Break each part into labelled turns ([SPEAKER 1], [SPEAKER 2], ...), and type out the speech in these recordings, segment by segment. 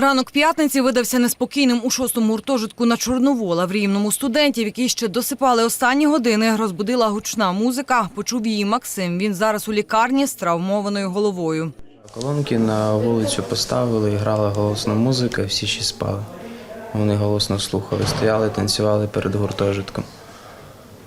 [SPEAKER 1] Ранок п'ятниці видався неспокійним у шостому гуртожитку на Чорновола. В Рівному студентів, які ще досипали останні години, розбудила гучна музика. Почув її Максим. Він зараз у лікарні з травмованою головою.
[SPEAKER 2] Колонки на вулицю поставили, грала голосна музика, всі ще спали. Вони голосно слухали, стояли, танцювали перед гуртожитком.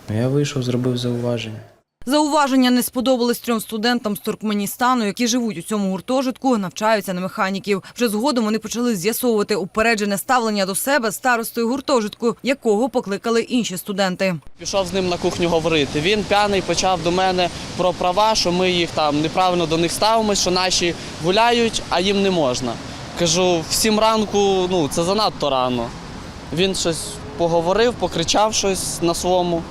[SPEAKER 2] Я вийшов, зробив зауваження.
[SPEAKER 1] Зауваження не сподобались трьом студентам з Туркменістану, які живуть у цьому гуртожитку, навчаються на механіків. Вже згодом вони почали з'ясовувати упереджене ставлення до себе старостою гуртожитку, якого покликали інші студенти.
[SPEAKER 3] Пішов з ним на кухню говорити. Він п'яний почав до мене про права, що ми їх там неправильно до них ставимося, що наші гуляють, а їм не можна. Кажу, в сім ранку ну це занадто рано. Він щось поговорив, покричав щось на своєму.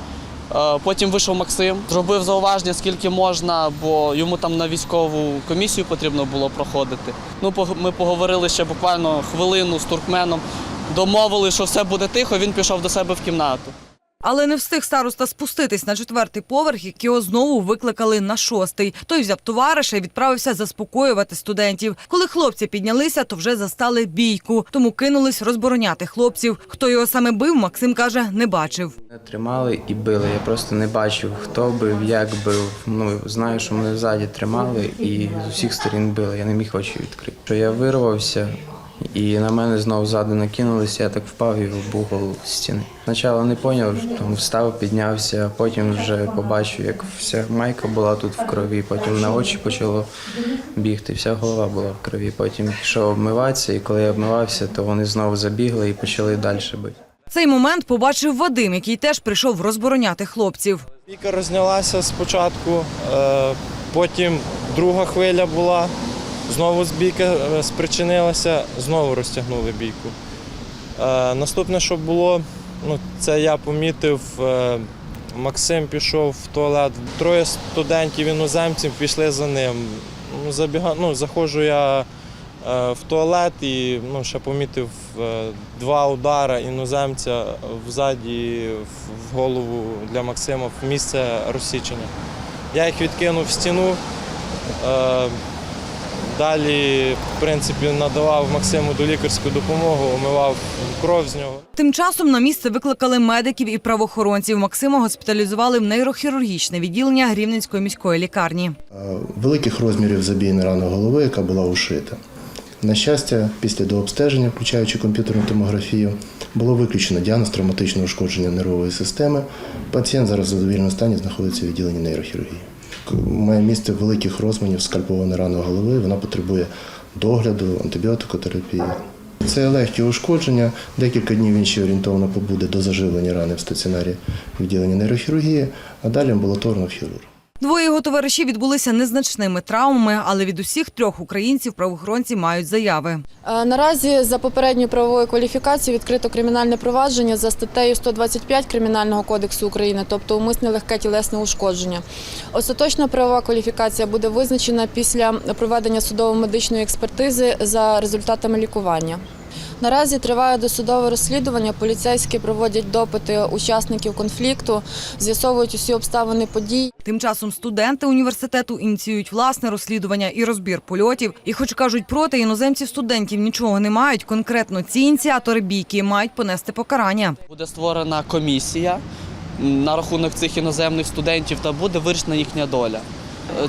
[SPEAKER 3] Е, Потім вийшов Максим, зробив зауваження, скільки можна, бо йому там на військову комісію потрібно було проходити. Ну, ми поговорили ще буквально хвилину з туркменом, домовили, що все буде тихо. Він пішов до себе в кімнату.
[SPEAKER 1] Але не встиг староста спуститись на четвертий поверх, як його знову викликали на шостий. Той взяв товариша і відправився заспокоювати студентів. Коли хлопці піднялися, то вже застали бійку, тому кинулись розбороняти хлопців. Хто його саме бив, Максим каже, не бачив.
[SPEAKER 2] Тримали і били. Я просто не бачив, хто бив, як бив. Ну, знаю, що мене ззаді тримали і з усіх сторін били. Я не міг очі відкрити. Що я вирвався, і на мене знову ззаду накинулися, я так впав і вбув голову стіни. Спочатку не зрозумів, там встав, піднявся, а потім вже побачив, як вся майка була тут в крові, потім на очі почало бігти, вся голова була в крові. Потім пішов обмиватися, і коли я обмивався, то вони знову забігли і почали далі бити.
[SPEAKER 1] Цей момент побачив Вадим, який теж прийшов розбороняти хлопців.
[SPEAKER 4] Бійка рознялася спочатку, е, потім друга хвиля була, знову збійка е, спричинилася, знову розтягнули бійку. Е, Наступне, що було, ну, це я помітив, е, Максим пішов в туалет. Троє студентів іноземців пішли за ним. Ну, забіга... ну, заходжу я в туалет і ну, ще помітив два удари іноземця взаді в голову для Максима в місце розсічення. Я їх відкинув в стіну. Далі, в принципі, надавав Максиму долікарську допомогу, омивав кров з нього.
[SPEAKER 1] Тим часом на місце викликали медиків і правоохоронців. Максима госпіталізували в нейрохірургічне відділення Рівненської міської лікарні.
[SPEAKER 5] Е, великих розмірів забійна рана голови, яка була ушита. На щастя, після дообстеження, включаючи комп'ютерну томографію, було виключено діагноз травматичного ушкодження нервової системи. Пацієнт зараз в задовільному стані знаходиться в відділенні нейрохірургії. Має місце великих розмірів скальпованої рани голови, вона потребує догляду, антибіотикотерапії. Це легкі ушкодження. Декілька днів він ще орієнтовно побуде до заживлення рани в стаціонарі відділення нейрохірургії, а далі амбулаторно в хірург.
[SPEAKER 1] Двоє його товаришів відбулися незначними травмами, але від усіх трьох українців правоохоронці мають заяви.
[SPEAKER 6] Е, Наразі за попередньою правовою кваліфікацією відкрито кримінальне провадження за статтею 125 Кримінального кодексу України, тобто умисне легке тілесне ушкодження. Остаточна правова кваліфікація буде визначена після проведення судово-медичної експертизи за результатами лікування. Наразі триває досудове розслідування. Поліцейські проводять допити учасників конфлікту, з'ясовують усі обставини подій.
[SPEAKER 1] Тим часом студенти університету ініціюють власне розслідування і розбір польотів. І, хоч кажуть, проти іноземців студентів нічого не мають, конкретно ці ініціатори бійки мають понести покарання.
[SPEAKER 3] Буде створена комісія на рахунок цих іноземних студентів та буде вирішена їхня доля.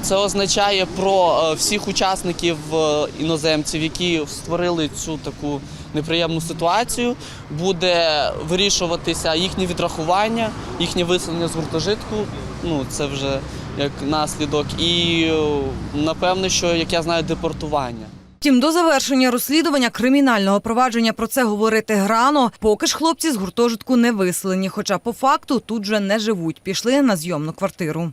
[SPEAKER 3] Це означає про е, всіх учасників е, іноземців, які створили цю таку неприємну ситуацію. Буде вирішуватися їхні відрахування, їхнє виселення з гуртожитку. Ну це вже як наслідок, і е, напевно, що як я знаю, депортування.
[SPEAKER 1] Втім, до завершення розслідування кримінального провадження про це говорити грано. Поки ж хлопці з гуртожитку не виселені, хоча по факту тут же не живуть. Пішли на зйомну квартиру.